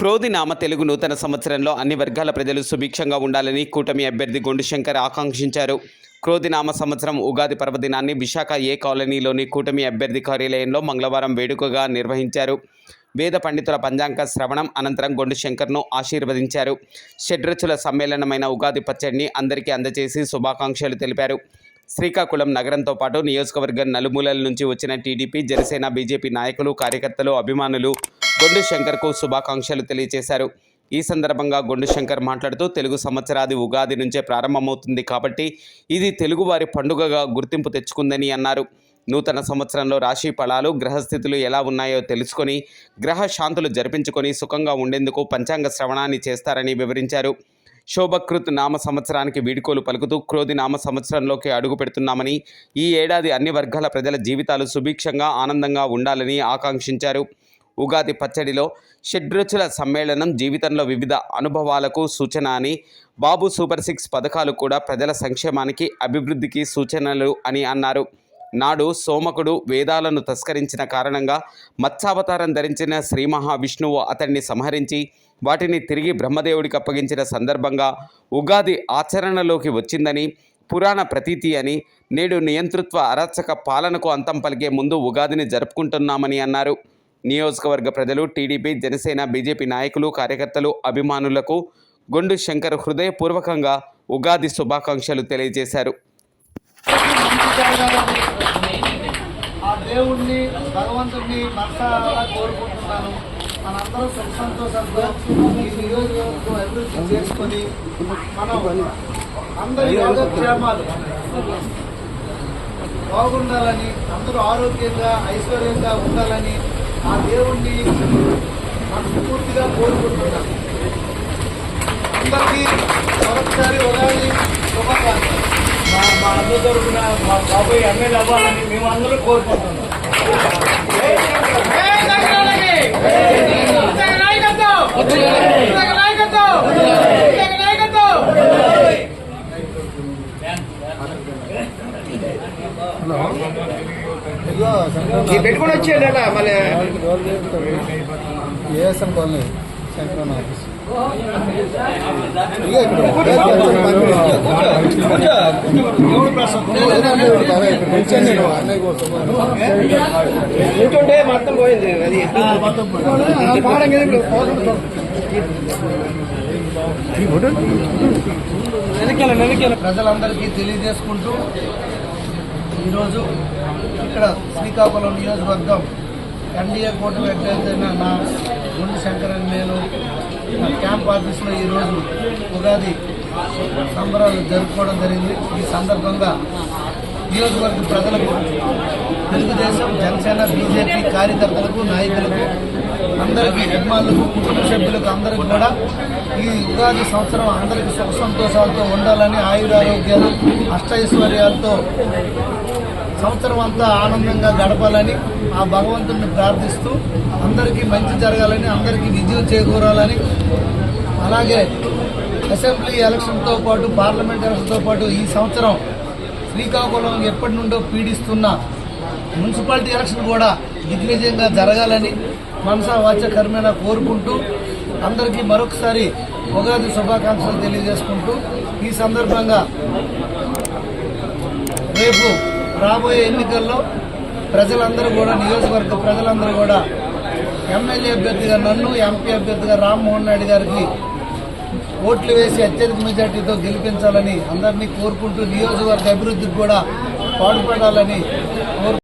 క్రోధి నామ తెలుగు నూతన సంవత్సరంలో అన్ని వర్గాల ప్రజలు సుభిక్షంగా ఉండాలని కూటమి అభ్యర్థి గొండు శంకర్ ఆకాంక్షించారు క్రోధినామ సంవత్సరం ఉగాది పర్వదినాన్ని విశాఖ ఏ కాలనీలోని కూటమి అభ్యర్థి కార్యాలయంలో మంగళవారం వేడుకగా నిర్వహించారు. వేద పండితుల పంచాంగ శ్రవణం అనంతరం గొండు శంకర్ను ఆశీర్వదించారు. షడ్రచుల సమ్మేళనమైన ఉగాది పచ్చడిని అందరికీ అందజేసి శుభాకాంక్షలు తెలిపారు. శ్రీకాకుళం నగరంతో పాటు నియోజకవర్గం నలుమూలల నుంచి వచ్చిన టీడీపీ జనసేన బీజేపీ నాయకులు కార్యకర్తలు అభిమానులు గొండు శంకర్కు శుభాకాంక్షలు తెలియజేశారు. ఈ సందర్భంగా గొండు శంకర్ మాట్లాడుతూ తెలుగు సంవత్సరాది ఉగాది నుంచే ప్రారంభమవుతుంది కాబట్టి ఇది తెలుగువారి పండుగగా గుర్తింపు తెచ్చుకుందని అన్నారు. నూతన సంవత్సరంలో రాశి ఫలాలు గ్రహస్థితులు ఎలా ఉన్నాయో తెలుసుకొని గ్రహ శాంతులు జరిపించుకొని సుఖంగా ఉండేందుకు పంచాంగ శ్రవణాన్ని చేస్తారని వివరించారు. శోభకృత్ నామ సంవత్సరానికి వీడుకోలు పలుకుతూ క్రోధి నామ సంవత్సరంలోకి అడుగు పెడుతున్నామని ఈ ఏడాది అన్ని వర్గాల ప్రజల జీవితాలు సుభిక్షంగా ఆనందంగా ఉండాలని ఆకాంక్షించారు. ఉగాది పచ్చడిలో షడ్రుచుల సమ్మేళనం జీవితంలో వివిధ అనుభవాలకు సూచన అని బాబు సూపర్ సిక్స్ పథకాలు కూడా ప్రజల సంక్షేమానికి అభివృద్ధికి సూచనలు అని అన్నారు. నాడు సోమకుడు వేదాలను తస్కరించిన కారణంగా మత్స్యావతారం ధరించిన శ్రీ మహావిష్ణువు అతన్ని సంహరించి వాటిని తిరిగి బ్రహ్మదేవుడికి అప్పగించిన సందర్భంగా ఉగాది ఆచరణలోకి వచ్చిందని పురాణ ప్రతీతి అని నేడు నియంతృత్వ అరాచక పాలనకు అంతం పలికే ముందు ఉగాదిని జరుపుకుంటున్నామని అన్నారు. నియోజకవర్గ ప్రజలు టీడీపీ జనసేన బీజేపీ నాయకులు కార్యకర్తలు అభిమానులకు గుండు శంకర్ హృదయపూర్వకంగా ఉగాది శుభాకాంక్షలు తెలియజేశారు. ఆ దేవుణ్ణి భగవంతుడిని మనసారా కోరుకుంటున్నాను. మనందరం సుఖ సంతోషంతో ఈ నియోజకవర్గం అభివృద్ధి చేసుకొని మనం అందరి యోగక్షేమాలు బాగుండాలని అందరూ ఆరోగ్యంగా ఐశ్వర్యంగా ఉండాలని ఆ దేవుణ్ణి మనస్ఫూర్తిగా కోరుకుంటున్నాను అందరికీ మరొకసారి ఉగాది శుభాకాంక్షలు. మా మా అన్న తరఫున మా బాబాయ్ ఎమ్మెల్యే అవ్వాలని మేము అందరూ కోరుకుంటున్నాం. పెట్టుకుని వచ్చేయండి అలా మళ్ళీ. ASM colony central office. కూర్చుంటే మొత్తం పోయింది. అది ప్రజలందరికీ తెలియజేసుకుంటూ ఈరోజు ఇక్కడ శ్రీకాకుళం నియోజకవర్గం ఎన్డీఏ కూటమి అభ్యర్థైన నా గుండు శంకర్ అని నేను నా క్యాంప్ ఆఫీస్లో ఈరోజు ఉగాది సంబరాలు జరుపుకోవడం జరిగింది. ఈ సందర్భంగా నియోజకవర్గ ప్రజలకు తెలుగుదేశం జనసేన బీజేపీ కార్యకర్తలకు నాయకులకు అందరికీ అభిమానులకు కుటుంబ సభ్యులకు అందరికీ కూడా ఈ ఉగాది సంవత్సరం అందరికీ సుఖ సంతోషాలతో ఉండాలని ఆయురారోగ్యాలు అష్టైశ్వర్యాలతో సంవత్సరం అంతా ఆనందంగా గడపాలని ఆ భగవంతుడిని ప్రార్థిస్తూ అందరికీ మంచి జరగాలని అందరికీ విజయం చేకూరాలని అలాగే అసెంబ్లీ ఎలక్షన్తో పాటు పార్లమెంట్ ఎలక్షన్తో పాటు ఈ సంవత్సరం శ్రీకాకుళం ఎప్పటి నుండో పీడిస్తున్న మున్సిపాలిటీ ఎలక్షన్ కూడా దిగ్విజయంగా జరగాలని మనసా వాచ కర్మేణ కోరుకుంటూ అందరికీ మరొకసారి ఉగాది శుభాకాంక్షలు తెలియజేసుకుంటూ ఈ సందర్భంగా రేపు రాబోయే ఎన్నికల్లో ప్రజలందరూ కూడా నియోజకవర్గ ప్రజలందరూ కూడా ఎమ్మెల్యే అభ్యర్థిగా నన్ను ఎంపీ అభ్యర్థిగా రామ్మోహన్ నాయుడు గారికి ఓట్లు వేసి అత్యధిక మెజార్టీతో గెలిపించాలని అందరినీ కోరుకుంటూ నియోజకవర్గ అభివృద్ధికి కూడా పాటుపడాలని కోరు